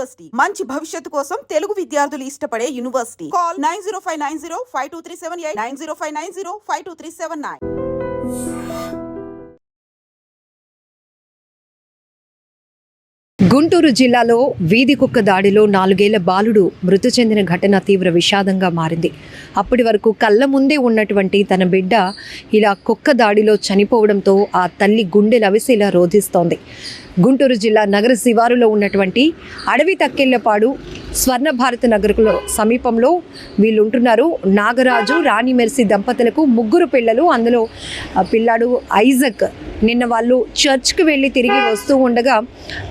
University. మంచి భవిష్యత్తు కోసం తెలుగు విద్యార్థులు ఇష్టపడే university. Call nine zero five nine zero five two three seven eight nine zero five nine zero five two three seven nine. Guntur జిల్లాలో వీధి కుక్క దాడిలో నాలుగేళ్ళ బాలుడు మృతి చెందిన ఘటన తీవ్ర విషాదంగా మారింది. అప్పటి వరకు కళ్ళ ముందే ఉన్నటువంటి తన బిడ్డ ఇలా కుక్క దాడిలో చనిపోవడంతో ఆ తల్లి గుండె లవిసేలా రోధిస్తోంది. గుంటూరు జిల్లా నగర శివారులో ఉన్నటువంటి అడవి తక్కెళ్ళపాడు స్వర్ణ భారత నగరులో సమీపంలో వీళ్ళు ఉంటున్నారు నాగరాజు రాణి మెర్సి దంపతులకు ముగ్గురు పిల్లలు అందులో పిల్లాడు ఐజక్. నిన్న వాళ్ళు చర్చ్కి వెళ్ళి తిరిగి వస్తూ ఉండగా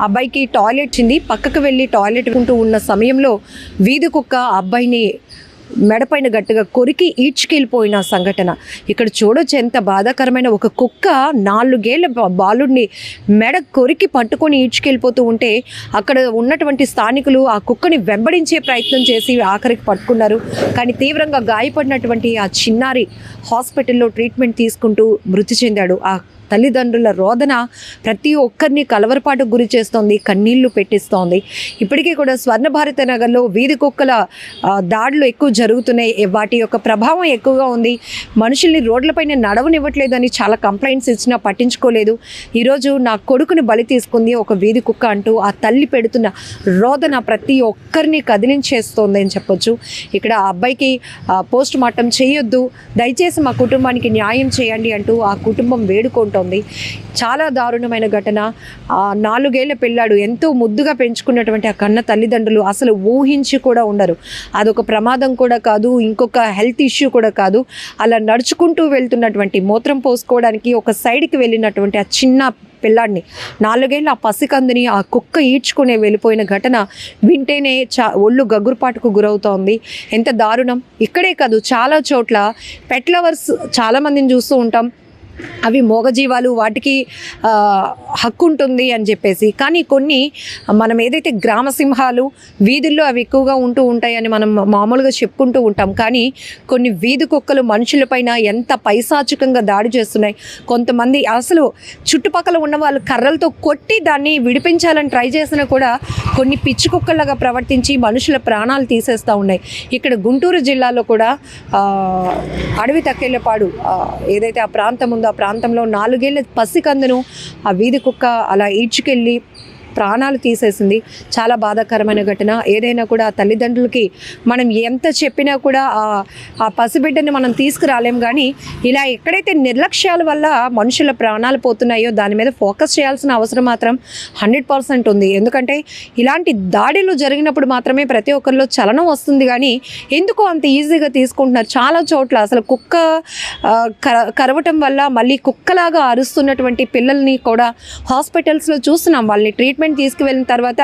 అబ్బాయికి టాయిలెట్ చింది పక్కకు వెళ్ళి టాయిలెట్ ఉంటూ ఉన్న సమయంలో వీధి కుక్క అబ్బాయిని మెడపైన గట్టిగా కొరికి ఈడ్చుకెళ్ళిపోయిన సంఘటన. ఇక్కడ చూడొచ్చు ఎంత బాధాకరమైన ఒక కుక్క నాలుగేళ్ళ బాలుడిని మెడ కొరికి పట్టుకొని ఈడ్చుకెళ్ళిపోతూ ఉంటే అక్కడ ఉన్నటువంటి స్థానికులు ఆ కుక్కని వెంబడించే ప్రయత్నం చేసి ఆఖరికి పట్టుకున్నారు. కానీ తీవ్రంగా గాయపడినటువంటి ఆ చిన్నారి హాస్పిటల్లో ట్రీట్మెంట్ తీసుకుంటూ మృతి చెందాడు. ఆ తల్లిదండ్రుల రోదన ప్రతి ఒక్కరిని కలవరపాటుకు గురి చేస్తోంది కన్నీళ్ళు పెట్టిస్తోంది. ఇప్పటికీ కూడా స్వర్ణ భారత నగర్లో వీధి కుక్కల దాడులు ఎక్కువ జరుగుతున్నాయి. వాటి యొక్క ప్రభావం ఎక్కువగా ఉంది. మనుషుల్ని రోడ్లపైన నడవనివ్వట్లేదని చాలా కంప్లైంట్స్ ఇచ్చినా పట్టించుకోలేదు. ఈరోజు నా కొడుకుని బలి తీసుకుంది ఒక వీధి కుక్క అంటూ ఆ తల్లి పెడుతున్న రోదన ప్రతి ఒక్కరిని కదిలించేస్తోంది అని చెప్పొచ్చు. ఇక్కడ ఆ అబ్బాయికి పోస్ట్ మార్టం చేయొద్దు. దయచేసి మా కుటుంబానికి న్యాయం చేయండి అంటూ ఆ కుటుంబం ఉంటుంది. చాలా దారుణమైన ఘటన. ఆ నాలుగేళ్ళ పిల్లాడు ఎంతో ముద్దుగా పెంచుకున్నటువంటి ఆ కన్న తల్లిదండ్రులు అసలు ఊహించి కూడా ఉండరు. అదొక ప్రమాదం కూడా కాదు ఇంకొక హెల్త్ ఇష్యూ కూడా కాదు. అలా నడుచుకుంటూ వెళ్తున్నటువంటి మూత్రం పోసుకోవడానికి ఒక సైడ్కి వెళ్ళినటువంటి ఆ చిన్న పిల్లాడిని నాలుగేళ్ళ ఆ పసికందుని ఆ కుక్క ఈడ్చుకునే వెళ్ళిపోయిన ఘటన వింటేనే చా ఒళ్ళు గగ్గురుపాటుకు గురవుతోంది. ఎంత దారుణం. ఇక్కడే కాదు చాలా చోట్ల పెట్ లవర్స్ చాలామందిని చూస్తూ ఉంటాం. అవి మూగజీవాలు వాటికి హక్కు ఉంటుంది అని చెప్పేసి. కానీ కొన్ని మనం ఏదైతే గ్రామ సింహాలు వీధుల్లో అవి ఎక్కువగా ఉంటూ ఉంటాయని మనం మామూలుగా చెప్పుకుంటూ ఉంటాం. కానీ కొన్ని వీధి కుక్కలు మనుషులపైన ఎంత పైశాచికంగా దాడి చేస్తున్నాయి. కొంతమంది అసలు చుట్టుపక్కల ఉన్న వాళ్ళు కర్రలతో కొట్టి దాన్ని విడిపించాలని ట్రై చేసినా కూడా కొన్ని పిచ్చి కుక్కల్లాగా ప్రవర్తించి మనుషుల ప్రాణాలు తీసేస్తూ ఉన్నాయి. ఇక్కడ గుంటూరు జిల్లాలో కూడా అడవి తక్కేళ్ళపాడు ఏదైతే ఆ ప్రాంతం ఉందో ఆ ప్రాంతంలో నాలుగేళ్ళ పసికందును ఆ వీధి కుక్క అలా ఈడ్చుకెళ్ళి ప్రాణాలు తీసేసింది. చాలా బాధాకరమైన ఘటన. ఏదైనా కూడా తల్లిదండ్రులకి మనం ఎంత చెప్పినా కూడా ఆ ఆ పసిబిడ్డని మనం తీసుకురాలేం కానీ ఇలా ఎక్కడైతే నిర్లక్ష్యాల వల్ల మనుషుల ప్రాణాలు పోతున్నాయో దాని మీద ఫోకస్ చేయాల్సిన అవసరం మాత్రం హండ్రెడ్ పర్సెంట్ ఉంది. ఎందుకంటే ఇలాంటి దాడులు జరిగినప్పుడు మాత్రమే ప్రతి ఒక్కరిలో చలనం వస్తుంది కానీ ఎందుకు అంత ఈజీగా తీసుకుంటున్నారు. చాలా చోట్ల అసలు కుక్క కరవటం వల్ల మళ్ళీ కుక్కలాగా అరుస్తున్నటువంటి పిల్లల్ని కూడా హాస్పిటల్స్లో చూస్తున్నాం. వాళ్ళని ట్రీట్మెంట్ తీసుకువెళ్ళిన తర్వాత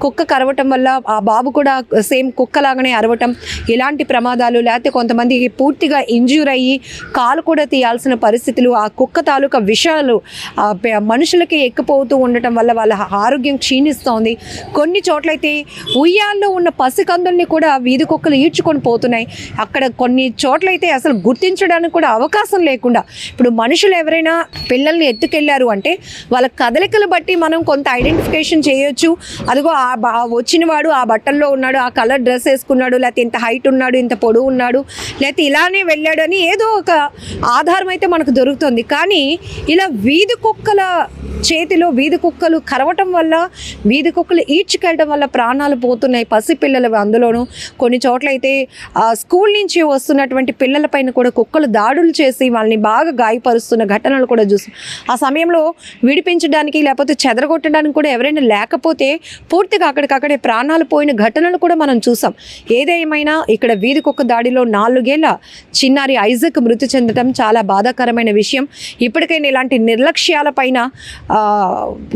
కుక్క కరవటం వల్ల ఆ బాబు కూడా సేమ్ కుక్కలాగానే అరవటం ఇలాంటి ప్రమాదాలు లేకపోతే కొంతమందికి పూర్తిగా ఇంజ్యూర్ అయ్యి కాలు కూడా తీయాల్సిన పరిస్థితులు ఆ కుక్క తాలూకా విషయాలు ఆ మనుషులకి ఎక్కిపోతూ ఉండటం వల్ల వాళ్ళ ఆరోగ్యం క్షీణిస్తోంది. కొన్ని చోట్లయితే ఉయ్యాల్లో ఉన్న పసికందుల్ని కూడా వీధి కుక్కలు ఈడ్చుకొని పోతున్నాయి. అక్కడ కొన్ని చోట్లయితే అసలు గుర్తించడానికి కూడా అవకాశం లేకుండా ఇప్పుడు మనుషులు ఎవరైనా పిల్లల్ని ఎత్తుకెళ్ళారు అంటే వాళ్ళ కదలికలు బట్టి మనం కొంత ఐడెంటిఫికేషన్ చేయొచ్చు. అదిగో ఆ ఆ వచ్చిన వాడు ఆ బట్టల్లో ఉన్నాడు ఆ కలర్ డ్రెస్ వేసుకున్నాడు లేకపోతే ఇంత హైట్ ఉన్నాడు ఇంత పొడవు ఉన్నాడు లేకపోతే ఇలానే వెళ్ళాడు అని ఏదో ఒక ఆధారం అయితే మనకు దొరుకుతుంది. కానీ ఇలా వీధి కుక్కల చేతిలో వీధి కుక్కలు కరవటం వల్ల వీధి కుక్కలు ఈడ్చుకెళ్ళడం వల్ల ప్రాణాలు పోతున్నాయి పసిపిల్లలు అందులోనూ. కొన్ని చోట్లయితే ఆ, స్కూల్ నుంచి వస్తున్నటువంటి పిల్లలపైన కూడా కుక్కలు దాడులు చేసి వాళ్ళని బాగా గాయపరుస్తున్న ఘటనలు కూడా చూసి. ఆ సమయంలో విడిపించడానికి లేకపోతే చెదరగొట్టడానికి కూడా ఎవరైనా లేకపోతే పూర్తిగా అక్కడికక్కడే ప్రాణాలు పోయిన ఘటనలు కూడా మనం చూసాం. ఏదేమైనా ఇక్కడ వీధి కుక్క దాడిలో నాలుగేళ్ళ చిన్నారి ఐజక్ మృతి చెందడం చాలా బాధాకరమైన విషయం. ఇప్పటికైనా ఇలాంటి నిర్లక్ష్యాలపైన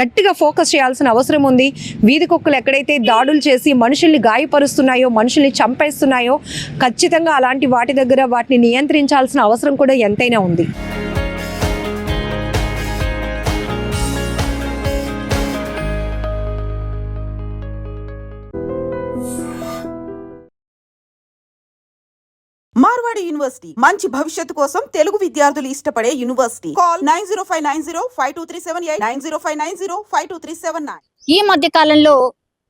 గట్టిగా ఫోకస్ చేయాల్సిన అవసరం ఉంది. వీధి కుక్కలు ఎక్కడైతే దాడులు చేసి మనుషుల్ని గాయపరుస్తున్నాయో మనుషుల్ని చంపేస్తున్నాయో ఖచ్చితంగా అలాంటి వాటి దగ్గర వాటిని నియంత్రించాల్సిన అవసరం కూడా ఎంతైనా ఉంది. మార్వాడి యూనివర్సిటీ. మంచి భవిష్యత్తు కోసం తెలుగు విద్యార్థులు ఇష్టపడే university. Call nine zero five nine zero five two three seven eight nine zero five nine zero five two three seven nine. ఈ మధ్య కాలంలో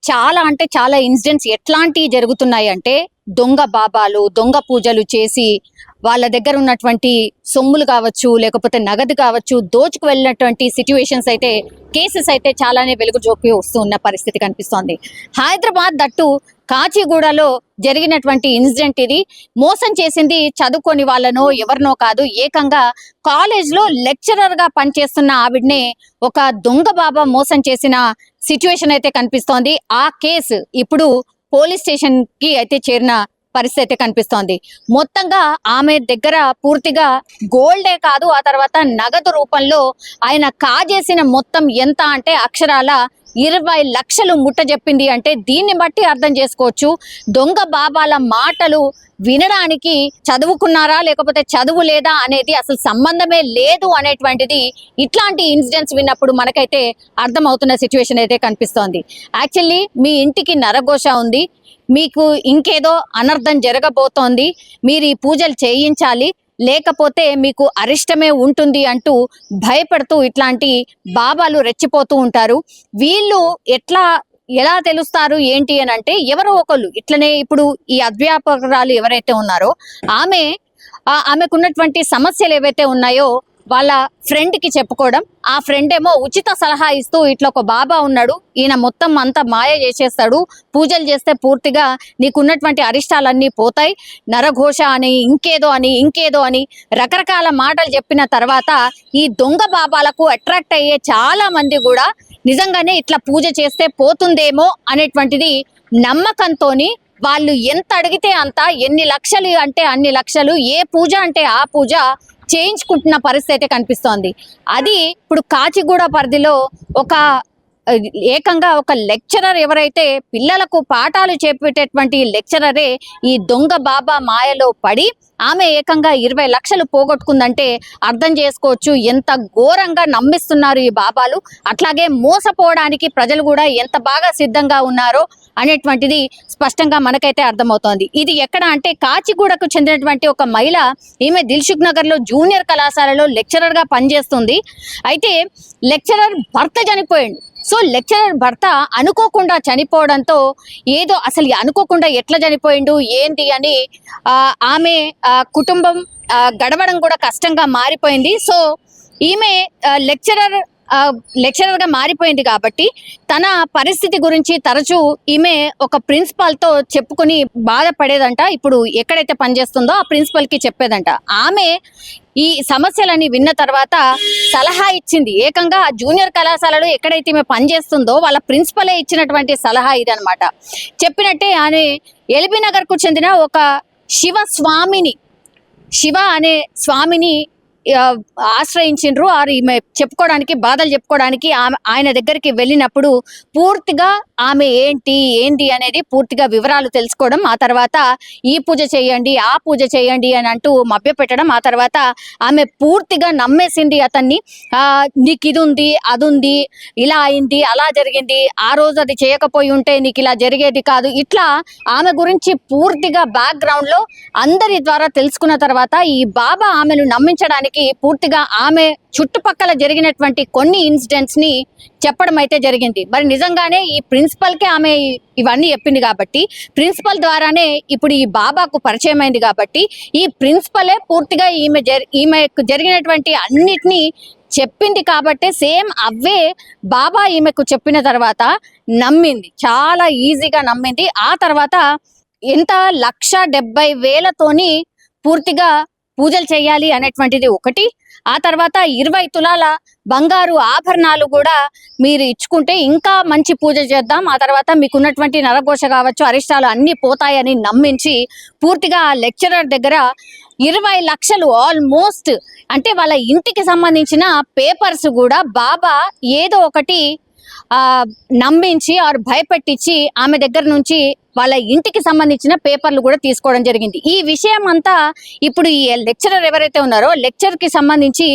చాలా అంటే చాలా ఇన్సిడెంట్స్ ఎట్లాంటివి జరుగుతున్నాయి అంటే దొంగ బాబాలు దొంగ పూజలు చేసి వాళ్ళ దగ్గర ఉన్నటువంటి సొమ్ములు కావచ్చు లేకపోతే నగదు కావచ్చు దోచుకు వెళ్ళినటువంటి సిచ్యువేషన్స్ అయితే కేసెస్ అయితే చాలానే వెలుగు జోకి వస్తూ ఉన్న పరిస్థితి కనిపిస్తోంది. హైదరాబాద్ దట్టు కాచిగూడలో జరిగినటువంటి ఇన్సిడెంట్ ఇది. మోసం చేసింది చదువుకొని వాళ్ళనో ఎవరినో కాదు ఏకంగా కాలేజ్లో లెక్చరర్గా పనిచేస్తున్న ఆవిడనే ఒక దొంగ బాబా మోసం చేసిన సిచ్యువేషన్ అయితే కనిపిస్తోంది. ఆ కేసు ఇప్పుడు పోలీస్ స్టేషన్కి అయితే చేరిన పరిస్థితి అయితే కనిపిస్తోంది. మొత్తంగా ఆమె దగ్గర పూర్తిగా గోల్డే కాదు ఆ తర్వాత నగదు రూపంలో ఆయన కాజేసిన మొత్తం ఎంత అంటే అక్షరాల ఇరవై లక్షలు ముట్ట చెప్పింది అంటే దీన్ని బట్టి అర్థం చేసుకోవచ్చు. దొంగ బాబాల మాటలు వినడానికి చదువుకున్నారా లేకపోతే చదువు లేదా అనేది అసలు సంబంధమే లేదు అనేటువంటిది ఇట్లాంటి ఇన్సిడెంట్స్ విన్నప్పుడు మనకైతే అర్థమవుతున్న సిచ్యువేషన్ అయితే కనిపిస్తోంది. యాక్చువల్లీ మీ ఇంటికి నరఘోష ఉంది. మీకు ఇంకేదో అనర్థం జరగబోతోంది. మీరు ఈ పూజలు చేయించాలి. లేకపోతే మీకు అరిష్టమే ఉంటుంది అంటూ భయపడుతూ ఇట్లాంటి బాబాలు రెచ్చిపోతూ ఉంటారు. వీళ్ళు ఎట్లా ఎలా తెలుస్తారు ఏంటి అని అంటే ఎవరో ఒకళ్ళు ఇట్లనే ఇప్పుడు ఈ అధ్యాపకురాలు ఎవరైతే ఉన్నారో ఆమె ఆమెకున్నటువంటి సమస్యలు ఏవైతే ఉన్నాయో వాళ్ళ ఫ్రెండ్కి చెప్పుకోవడం. ఆ ఫ్రెండ్ ఏమో ఉచిత సలహా ఇస్తూ ఇట్లా ఒక బాబా ఉన్నాడు. ఈయన మొత్తం అంతా మాయ చేసేస్తాడు. పూజలు చేస్తే పూర్తిగా నీకున్నటువంటి అరిష్టాలన్నీ పోతాయి. నరఘోష అని ఇంకేదో అని ఇంకేదో అని రకరకాల మాటలు చెప్పిన తర్వాత ఈ దొంగ బాబాలకు అట్రాక్ట్ అయ్యే చాలా మంది కూడా నిజంగానే ఇట్లా పూజ చేస్తే పోతుందేమో అనేటువంటిది నమ్మకంతోని వాళ్ళు ఎంత అడిగితే అంత ఎన్ని లక్షలు అంటే అన్ని లక్షలు ఏ పూజ అంటే ఆ పూజ చేయించుకుంటున్న పరిస్థితి అయితే కనిపిస్తోంది. అది ఇప్పుడు కాచిగూడ పరిధిలో ఒక ఏకంగా ఒక లెక్చరర్ ఎవరైతే పిల్లలకు పాఠాలు చెప్పేటటువంటి లెక్చరరే ఈ దొంగ బాబా మాయలో పడి ఆమె ఏకంగా ఇరవై లక్షలు పోగొట్టుకుందంటే అర్థం చేసుకోవచ్చు. ఎంత ఘోరంగా నమ్మిస్తున్నారు ఈ బాబాలు. అట్లాగే మోసపోవడానికి ప్రజలు కూడా ఎంత బాగా సిద్ధంగా ఉన్నారో అనేటువంటిది స్పష్టంగా మనకైతే అర్థమవుతోంది. ఇది ఎక్కడ అంటే కాచిగూడకు చెందినటువంటి ఒక మహిళ ఈమె దిల్సుఖ్ నగర్లో జూనియర్ కళాశాలలో లెక్చరర్గా పనిచేస్తుంది. అయితే లెక్చరర్ భర్త చనిపోయిండు. సో లెక్చరర్ భర్త అనుకోకుండా చనిపోవడంతో ఏదో అసలు అనుకోకుండా ఎట్లా చనిపోయిండు ఏంటి అని ఆమె కుటుంబం గడవడం కూడా కష్టంగా మారిపోయింది. సో ఈమె లెక్చరర్ లెక్చరర్గా మారిపోయింది కాబట్టి తన పరిస్థితి గురించి తరచూ ఈమె ఒక ప్రిన్సిపాల్తో చెప్పుకొని బాధపడేదంట. ఇప్పుడు ఎక్కడైతే పనిచేస్తుందో ఆ ప్రిన్సిపల్కి చెప్పేదంట. ఆమె ఈ సమస్యలని విన్న తర్వాత సలహా ఇచ్చింది. ఏకంగా జూనియర్ కళాశాలలో ఎక్కడైతే ఈమె పనిచేస్తుందో వాళ్ళ ప్రిన్సిపలే ఇచ్చినటువంటి సలహా ఇది చెప్పినట్టే ఆమె ఎల్బీ నగర్కు చెందిన ఒక శివ స్వామిని శివ అనే స్వామిని ఆశ్రయించిండ్రు. ఆరు ఈమె చెప్పుకోవడానికి బాధలు చెప్పుకోవడానికి ఆమె ఆయన దగ్గరికి వెళ్ళినప్పుడు పూర్తిగా ఆమె ఏంటి ఏంటి అనేది పూర్తిగా వివరాలు తెలుసుకోవడం ఆ తర్వాత ఈ పూజ చేయండి ఆ పూజ చేయండి అని అంటూ మభ్యపెట్టడం ఆ తర్వాత ఆమె పూర్తిగా నమ్మేసింది అతన్ని. ఆ నీకు ఇది ఉంది అది ఉంది ఇలా అయింది అలా జరిగింది ఆ రోజు అది చేయకపోయి ఉంటే నీకు ఇలా జరిగేది కాదు. ఇట్లా ఆమె గురించి పూర్తిగా బ్యాక్గ్రౌండ్లో అందరి ద్వారా తెలుసుకున్న తర్వాత ఈ బాబా ఆమెను నమ్మించడానికి పూర్తిగా ఆమె చుట్టుపక్కల జరిగినటువంటి కొన్ని ఇన్సిడెంట్స్ని చెప్పడం అయితే జరిగింది. మరి నిజంగానే ఈ ప్రిన్సిపల్కే ఆమె ఇవన్నీ చెప్పింది కాబట్టి ప్రిన్సిపల్ ద్వారానే ఇప్పుడు ఈ బాబాకు పరిచయం అయింది కాబట్టి ఈ ప్రిన్సిపలే పూర్తిగా ఈమె ఈమెకు జరిగినటువంటి అన్నిటినీ చెప్పింది కాబట్టి సేమ్ అవే బాబా ఈమెకు చెప్పిన తర్వాత నమ్మింది. చాలా ఈజీగా నమ్మింది. ఆ తర్వాత ఎంత లక్ష డెబ్బై వేలతోని పూర్తిగా పూజలు చేయాలి అనేటువంటిది ఒకటి. ఆ తర్వాత ఇరవై తులాల బంగారు ఆభరణాలు కూడా మీరు ఇచ్చుకుంటే ఇంకా మంచి పూజ చేద్దాం. ఆ తర్వాత మీకున్నటువంటి నరఘోష కావచ్చు అరిష్టాలు అన్ని పోతాయని నమ్మించి పూర్తిగా ఆ లెక్చరర్ దగ్గర ఇరవై లక్షలు ఆల్మోస్ట్ అంటే వాళ్ళ ఇంటికి సంబంధించిన పేపర్స్ కూడా బాబా ఏదో ఒకటి నమ్మించి ఆరు భయపెట్టించి ఆమె దగ్గర నుంచి వాళ్ళ ఇంటికి సంబంధించిన పేపర్లు కూడా తీసుకోవడం జరిగింది. ఈ విషయం అంతా ఇప్పుడు ఈ లెక్చరర్ ఎవరైతే ఉన్నారో లెక్చర్కి సంబంధించి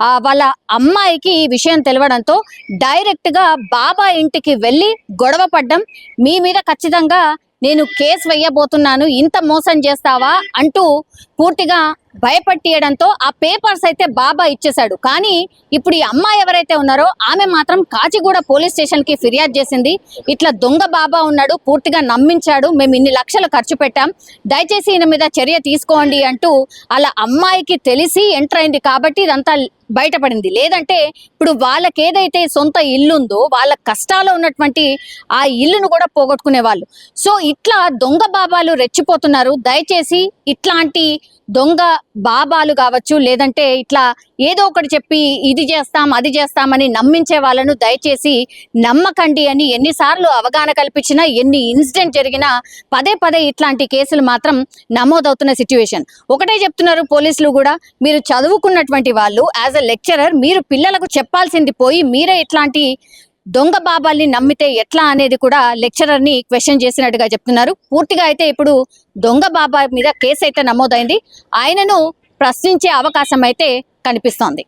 ఆ, వాళ్ళ అమ్మాయికి ఈ విషయం తెలవడంతో డైరెక్ట్గా బాబా ఇంటికి వెళ్ళి గొడవ పడ్డం మీ మీద ఖచ్చితంగా నేను కేసు వేయబోతున్నాను ఇంత మోసం చేస్తావా అంటూ పూర్తిగా భయపట్టియడంతో ఆ పేపర్స్ అయితే బాబా ఇచ్చేశాడు. కానీ ఇప్పుడు ఈ అమ్మాయి ఎవరైతే ఉన్నారో ఆమె మాత్రం కాచిగూడ పోలీస్ స్టేషన్కి ఫిర్యాదు చేసింది. ఇట్లా దొంగ బాబా ఉన్నాడు పూర్తిగా నమ్మించాడు మేము ఇన్ని లక్షలు ఖర్చు పెట్టాం. దయచేసి ఈయన మీద చర్య తీసుకోండి అంటూ అలా అమ్మాయికి తెలిసి ఎంటర్ అయింది కాబట్టి ఇదంతా బయటపడింది. లేదంటే ఇప్పుడు వాళ్ళకి ఏదైతే సొంత ఇల్లు ఉందో వాళ్ళ కష్టాలు ఉన్నటువంటి ఆ ఇల్లును కూడా పోగొట్టుకునే వాళ్ళు సో ఇట్లా దొంగ బాబాలు రెచ్చిపోతున్నారు. దయచేసి ఇట్లాంటి దొంగ బాబాలు కావచ్చు లేదంటే ఇట్లా ఏదో ఒకటి చెప్పి ఇది చేస్తాం అది చేస్తామని నమ్మించే వాళ్ళను దయచేసి నమ్మకండి అని ఎన్నిసార్లు అవగాహన కల్పించినా ఎన్ని ఇన్సిడెంట్ జరిగినా పదే పదే ఇట్లాంటి కేసులు మాత్రం నమోదవుతున్న సిచ్యువేషన్. ఒకటే చెప్తున్నారు పోలీసులు కూడా మీరు చదువుకున్నటువంటి వాళ్ళు యాజ్ అ లెక్చరర్ మీరు పిల్లలకు చెప్పాల్సింది పోయి మీరే ఇట్లాంటి దొంగ బాబాల్ని నమ్మితే ఎట్లా అనేది కూడా లెక్చరర్ని క్వశ్చన్ చేసినట్టుగా చెప్తున్నారు. పూర్తిగా అయితే ఇప్పుడు దొంగ బాబా మీద కేసు అయితే నమోదైంది. ఆయనను ప్రశ్నించే అవకాశం అయితే కనిపిస్తోంది.